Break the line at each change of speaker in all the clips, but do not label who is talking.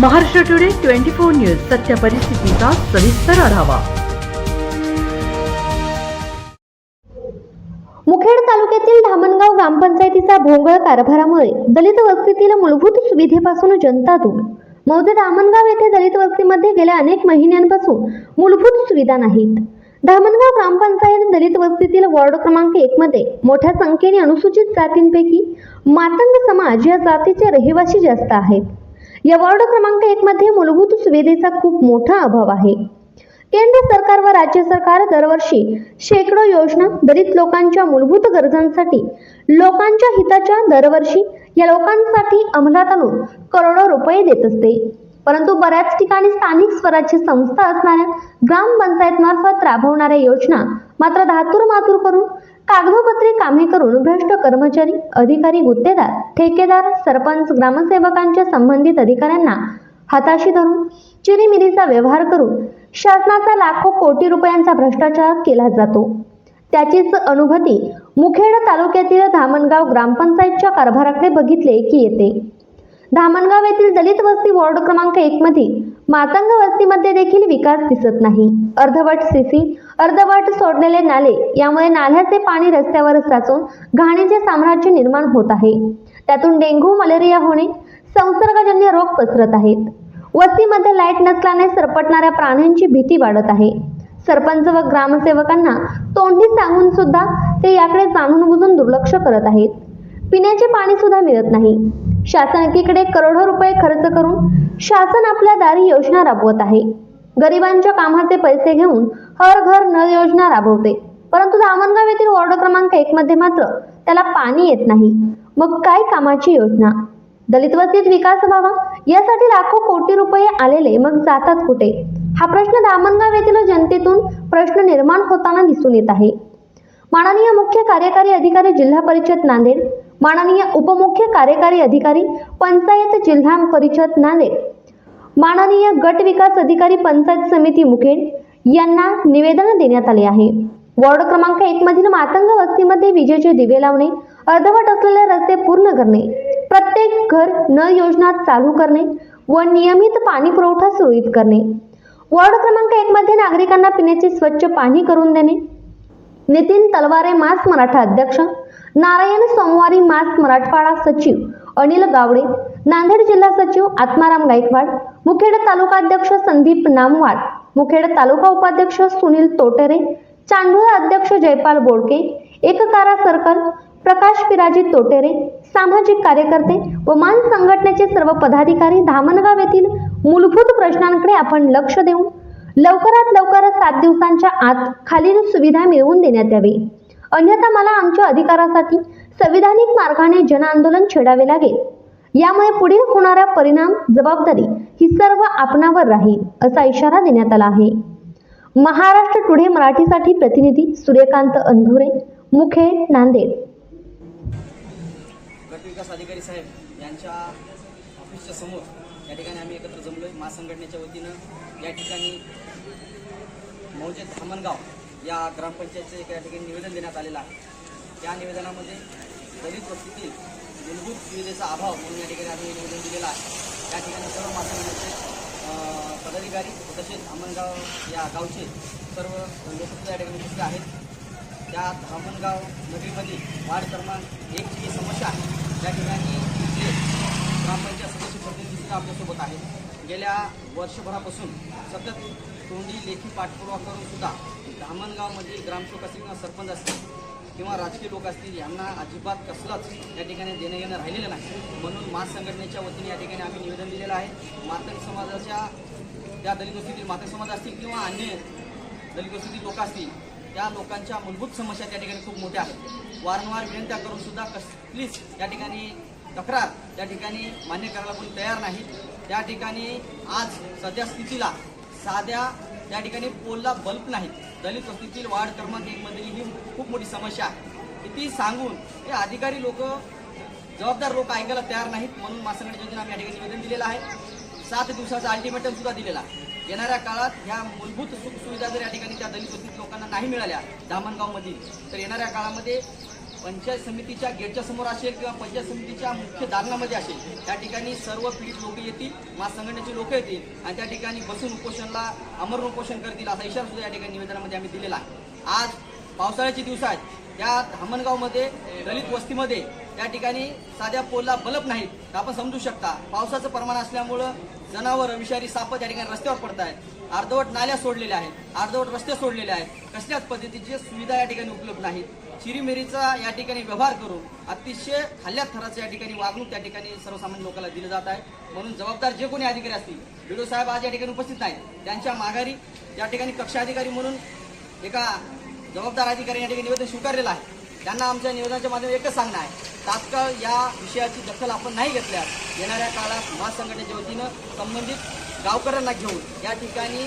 Maharashtra today twenty four news सत्य परिस्थितीचा सविस्तर आढावा.
मुखेड तालुक्यातील धामणगाव ग्रामपंचायतीचा भोंगळ कारभारामुळे दलित वस्तीतील मूलभूत सुविधेपासून जनता दूर. मौजे धामणगाव येथे दलित वस्तीमध्ये गेल्या अनेक महिन्यांपासून मूलभूत सुविधा नाहीत. धामणगाव ग्रामपंचायत दलित वस्तीतील वॉर्ड क्रमांक एक मध्ये मोठ्या संख्येने अनुसूचित जातींपैकी मातंग समाज या जातीचे रहिवासी जास्त आहेत. या वॉर्ड क्रमांक एक मध्ये मूलभूत सुविधेचा खूप मोठा अभाव आहे. केंद्र सरकार व राज्य सरकार दरवर्षी शेकडो योजना दलित लोकांच्या मूलभूत गरजांसाठी लोकांच्या हिताच्या दरवर्षी या लोकांसाठी अंमलात आणून करोडो रुपये देत असते. परंतु बऱ्याच ठिकाणी स्थानिक स्वराज्य संस्था असणाऱ्या ग्रामपंचायत मार्फत राबवणाऱ्या योजना मात्र धातूर मातूर करून कागदोपत्री कामे करून भ्रष्ट कर्मचारी अधिकारी गुत्तेदार ठेकेदार सरपंच ग्रामसेवकांच्या संबंधित अधिकाऱ्यांना हाताशी धरून चिरीमिरीचा व्यवहार करून शासनाचा लाखो कोटी रुपयांचा भ्रष्टाचार केला जातो. त्याचीच अनुभूती मुखेड तालुक्यातील धामणगाव ग्रामपंचायतच्या कारभाराकडे बघितले की येते. धामणगाव येथील दलित वस्ती वॉर्ड क्रमांक एक मध्ये मातंग वस्तीमध्ये देखील विकास दिसत नाही. अर्धवट सीसी अर्धवट सोडलेले नाले यामुळे नाल्याचे पाणी रस्त्यावर साचून घाणीचे साम्राज्य निर्माण होत आहे. त्यातून डेंग्यू मलेरिया होणे संसर्गजन्य रोग पसरत आहेत. वस्तीमध्ये लाइट नसल्याने सरपटणाऱ्या प्राण्यांची भीती वाढत आहे. सरपंच व ग्रामसेवकांना तोंडी सांगून सुद्धा ते याकडे जाणून बुजून दुर्लक्ष करत आहेत. पिण्याचे पाणी सुद्धा मिळत नाही. शासन एकीकडे करोडो रुपये खर्च करून शासन आपल्या दारी योजना राबवत आहे. गरिबांच्या कामाचे पैसे घेऊन हर घर नळ योजना राबवते. परंतु धामणगाव येथील वॉर्ड क्रमांक एक मध्ये मात्र त्याला पाणी येत नाही. मग काय कामाची योजना? दलित वस्तीत विकास व्हावा यासाठी लाखो कोटी रुपये आलेले मग जातात कुठे? हा प्रश्न धामणगाव येथील जनतेतून प्रश्न निर्माण होताना दिसून येत आहे. माननीय मुख्य कार्यकारी अधिकारी जिल्हा परिषद नांदेड माननीय उपमुख्य कार्यकारी अधिकारी पंचायत जिल्हा परिषद नांदेड. माननीय गट विकास अधिकारी पंचायत समिती मुखेड यांना निवेदन देण्यात आले आहे. वॉर्ड क्रमांक एक मधील मातंग वस्तीमध्ये विजेचे दिवे लावणे अर्धवट असलेले रस्ते पूर्ण करणे प्रत्येक घर नळ योजना चालू करणे व नियमित पाणी पुरवठा सुरळीत करणे. वॉर्ड क्रमांक एक मध्ये नागरिकांना पिण्याचे स्वच्छ पाणी करून देणे. नितीन तलवारे मास मराठा अध्यक्ष. नारायण सोमवारी मास मराठवाडा सचिव अनिल गावडे नांदेड जिल्हा सचिव आत्माराम गायकवाड मुखेड तालुका अध्यक्ष संदीप नामवाड मुखेड तालुका उपाध्यक्ष सुनील तोटेरे चांडूर अध्यक्ष जयपाल बोडके एककारा सर्कल प्रकाश पिराजी तोटेरे सामाजिक कार्यकर्ते व मान संघटनेचे सर्व पदाधिकारी धामणगाव येथील मूलभूत प्रश्नांकडे आपण लक्ष देऊन लवकरात लवकर सात दिवसांच्या आत खालील सुविधा मिळवून देण्यात यावी. अन्यथा मला आमच्या अधिकारासाठी संविधानिक मार्गाने जनआंदोलन छेडावे लागेल. यामुळे पुढील होणारा परिणाम जबाबदारी ही सर्व आपणावर राहील असा इशारा देण्यात आला आहे. महाराष्ट्र टुडे मराठीसाठी प्रतिनिधी सूर्यकांत अंधुरे मुखेड नांदेड.
गटविकास अधिकारी साहेब यांच्या ऑफिसच्या समोर या ठिकाणी आम्ही एकत्र जमलोय. महासंघटनेच्या वतीनं या ठिकाणी मौजे धामणगाव या ग्रामपंचायतचं एक या ठिकाणी निवेदन देण्यात आलेलं आहे. त्या निवेदनामध्ये दलित वस्तीतील मूलभूत सुविधेचा अभाव म्हणून या ठिकाणी आम्ही निवेदन दिलेलं आहे. त्या ठिकाणी सर्व माध्यमांचे पदाधिकारी तसेच धामणगाव या गावचे सर्व लोक या ठिकाणी उपस्थित आहेत. त्या धामणगाव नगरीमध्ये वाढ क्रमांक एक जी समस्या आहे. त्या ठिकाणी इथले ग्रामपंचायत सदस्य प्रतिनिधीसुद्धा आपल्यासोबत आहेत. गेल्या वर्षभरापासून सतत तोंडी लेखी पाठपुरावा करून सुद्धा धामणगावमधील ग्रामसेवक असतील किंवा सरपंच असतील किंवा राजकीय लोक असतील यांना अजिबात कसलंच या ठिकाणी देणं घेणं राहिलेलं नाही. म्हणून मास संघटनेच्या वतीने या ठिकाणी आम्ही निवेदन दिलेलं आहे. मातंग समाजाच्या त्या दलित गोष्टीतील मातंग समाज असतील किंवा अन्य दलित गोष्टीतील लोक असतील त्या लोकांच्या मूलभूत समस्या त्या ठिकाणी खूप मोठ्या आहेत. वारंवार विनंत्या करून सुद्धा कसलीच या ठिकाणी तक्रार त्या ठिकाणी मान्य करायला कोणी तयार नाही. त्या ठिकाणी आज सध्या स्थितीला साध्या त्या ठिकाणी पोलला बल्ब नाहीत. दलित वस्तीतील वाढ क्रमांक एकमधील ही खूप मोठी समस्या आहे. ती सांगून हे अधिकारी लोक जबाबदार लोक ऐकायला तयार नाहीत म्हणून मासंगडी योजना आम्ही या ठिकाणी निवेदन दिलेलं आहे. सात दिवसाचा अल्टिमेटम सुद्धा दिलेला आहे. येणाऱ्या काळात ह्या मूलभूत सुख सुविधा जर या ठिकाणी त्या दलित वस्तीत लोकांना नाही मिळाल्या धामणगावमधील तर येणाऱ्या काळामध्ये पंचायत समितीच्या गेटच्या समोर असेल किंवा पंचायत समितीच्या मुख्य दालनामध्ये असेल. त्या ठिकाणी सर्व पीडित लोक येतील महासंघटनेचे लोक येतील आणि त्या ठिकाणी बसून उपोषणला अमर उपोषण करतील असा इशारा सुद्धा या ठिकाणी निवेदनामध्ये आम्ही दिलेला आहे. आज पावसाळ्याचे दिवस आहेत त्या धामणगावमध्ये दलित वस्तीमध्ये त्या ठिकाणी साध्या पोलला बलप नाहीत. तर आपण समजू शकता पावसाचं प्रमाण असल्यामुळं जनावर विषारी साप त्या ठिकाणी रस्त्यावर पडत आहेत अर्धवट नाल्या सोडलेल्या आहेत. अर्धवट रस्ते सोडलेले आहेत. कसल्याच पद्धतीची सुविधा या ठिकाणी उपलब्ध नाहीत. चिरीमिरीचा या ठिकाणी व्यवहार करून अतिशय खाल्ल्या थराचं या ठिकाणी वागणूक त्या ठिकाणी सर्वसामान्य लोकांना दिलं जात आहे. म्हणून जबाबदार जे कोणी अधिकारी असतील बिडो साहेब आज या ठिकाणी उपस्थित नाहीत. त्यांच्या माघारी या ठिकाणी कक्षाधिकारी म्हणून एका जबाबदार अधिकारी या ठिकाणी निवेदन स्वीकारलेलं आहे. त्यांना आमच्या निवेदनाच्या माध्यमात एकच सांगणं आहे. तात्काळ या विषयाची दखल आपण नाही घेतल्यास येणाऱ्या काळात महासंघटनेच्या वतीनं संबंधित गावकऱ्यांना घेऊन या ठिकाणी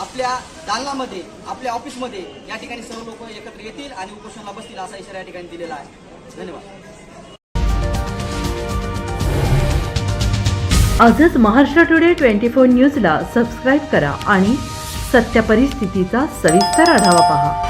आपल्या दालनामध्ये आपल्या ऑफिसमध्ये या ठिकाणी सर्व लोक एकत्र येतील आणि उपोषणाला बसतील असा इशारा या ठिकाणी दिलेला आहे. धन्यवाद.
आजच महाराष्ट्र टुडे ट्वेंटी फोर न्यूजला सबस्क्राईब करा आणि सत्य परिस्थितीचा सविस्तर आढावा पहा.